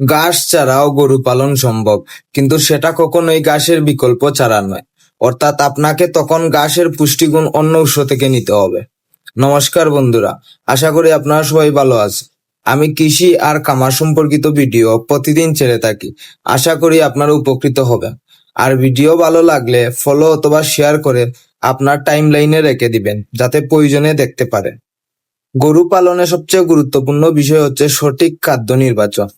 ঘাস ছাড়াও গরু পালন সম্ভব, কিন্তু সেটা কখনোই ঘাসের বিকল্প ছাড়া নয়। অর্থাৎ আপনাকে তখন ঘাসের পুষ্টিগুণ অন্য উৎস থেকে নিতে হবে। নমস্কার বন্ধুরা, আশা করি আপনারা সবাই ভালো আছে আমি কৃষি আর কামার সম্পর্কিত ভিডিও প্রতিদিন ছেড়ে থাকি। আশা করি আপনারা উপকৃত হবেন। আর ভিডিও ভালো লাগলে ফলো অথবা শেয়ার করে আপনার টাইম লাইনে রেখে দিবেন, যাতে প্রয়োজনে দেখতে পারেন। গরু পালনে সবচেয়ে গুরুত্বপূর্ণ বিষয় হচ্ছে সঠিক খাদ্য নির্বাচন।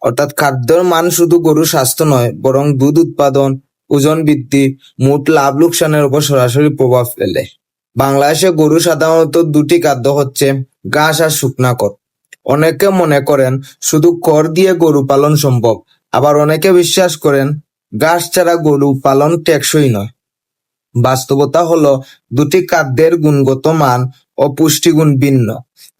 অর্থাৎ খাদ্যের মান শুধু গরুর স্বাস্থ্য নয়, বরং দুধ উৎপাদন, ওজন বৃদ্ধি, মোট লাভ লোকসানের উপর সরাসরি প্রভাব ফেলে। বাংলাদেশে গরু সাধারণত দুটি খাদ্য হচ্ছে ঘাস আর শুকনা কর। অনেকে মনে করেন শুধু কর দিয়ে গরু পালন সম্ভব, আবার অনেকে বিশ্বাস করেন ঘাস ছাড়া গরু পালন টেকসই নয়। বাস্তবতা হলো দুটি খাদ্যের গুণগত মান ও পুষ্টিগুণ ভিন্ন।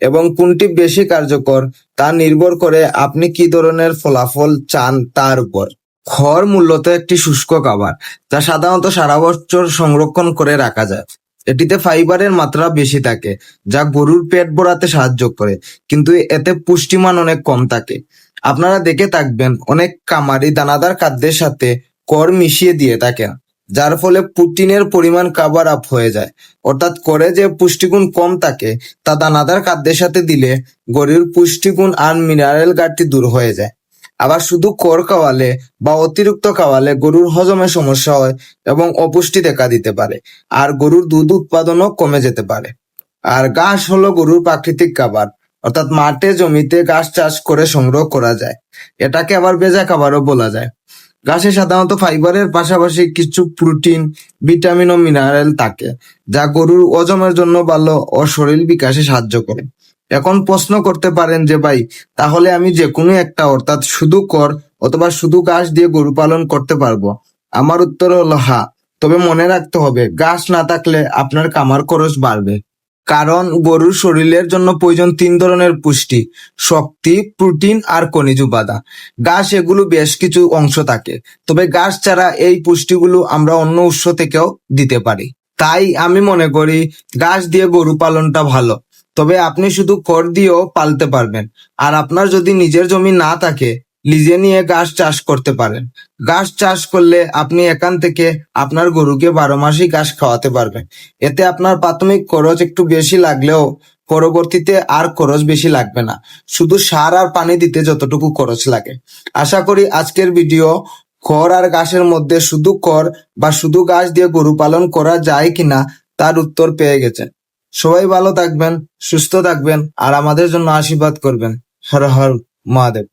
এবং কোনটি বেশি কার্যকর, তা নির্ভর করে আপনি কি ধরনের ফলাফল চান তার উপর। খড় মূলত একটি শুষ্ক খাবার, যা সাধারণত সারা বছর সংরক্ষণ করে রাখা যায়। এটিতে ফাইবারের মাত্রা বেশি থাকে, যা গরুর পেট ভরাতে সাহায্য করে, কিন্তু এতে পুষ্টিমান অনেক কম থাকে। আপনারা দেখে থাকবেন, অনেক কামারি দানাদার খাদ্যের সাথে কর মিশিয়ে দিয়ে থাকেন। যার ফলে প্রোটিনের পরিমাণ কাভার আপ হয়ে যায়। অর্থাৎ করে যে পুষ্টিগুণ কম থাকে, তা দানাদার খাদ্যের সাথে দিলে গরুর পুষ্টিগুণ আর মিনারেল ঘাটতি দূর হয়ে যায়। আবার শুধু কর খাওয়ালে বা অতিরিক্ত খাওয়ালে গরুর হজমে সমস্যা হয় এবং অপুষ্টি দেখা দিতে পারে, আর গরুর দুধ উৎপাদনও কমে যেতে পারে। আর ঘাস হলো গরুর প্রাকৃতিক খাবার, অর্থাৎ মাঠে জমিতে ঘাস চাষ করে সংগ্রহ করা যায়। এটাকে আবার ভেজা খাবারও বলা যায়। ঘাসে সাধারণত ফাইবারের পাশাপাশি কিছু প্রোটিন, ভিটামিন ও মিনারেল থাকে, যা গরুর ওজনের জন্য ভালো ও শরীর বিকাশে সাহায্য করে। এখন প্রশ্ন করতে পারেন যে, ভাই, তাহলে আমি যে কোনো একটা, অর্থাৎ শুধু কর অথবা শুধু ঘাস দিয়ে গরু পালন করতে পারব? আমার উত্তর হলো হা। তবে মনে রাখতে হবে, ঘাস না থাকলে আপনার কামার খরচ বাড়বে। কারণ গরুর শরীরের জন্য প্রয়োজন তিন ধরনের পুষ্টি, শক্তি, প্রোটিন আর খনিজ উপাদান। ঘাস এগুলো বেশ কিছু অংশ থাকে, তবে ঘাস ছাড়া এই পুষ্টিগুলো আমরা অন্য উৎস থেকেও দিতে পারি। তাই আমি মনে করি ঘাস দিয়ে গরু পালনটা ভালো, তবে আপনি শুধু খড় দিয়েও পালতে পারবেন। আর আপনার যদি নিজের জমি না থাকে লিজে নিয়ে গাছ চাষ করতে পারেন। গাছ চাষ করলে আপনি এখান থেকে আপনার গরুকে বারো মাসই ঘাস খাওয়াতে পারবেন। এতে আপনার প্রাথমিক খরচ একটু বেশি লাগলেও পরবর্তীতে আর খরচ বেশি লাগবে না। শুধু সার আর পানি দিতে যতটুকু খরচ লাগে। আশা করি আজকের ভিডিও খড় আর ঘাসের মধ্যে শুধু খড় বা শুধু ঘাস দিয়ে গরু পালন করা যায় কিনা তার উত্তর পেয়ে গেছেন। সবাই ভালো থাকবেন, সুস্থ থাকবেন আর আমাদের জন্য আশীর্বাদ করবেন। হর হর মহাদেব।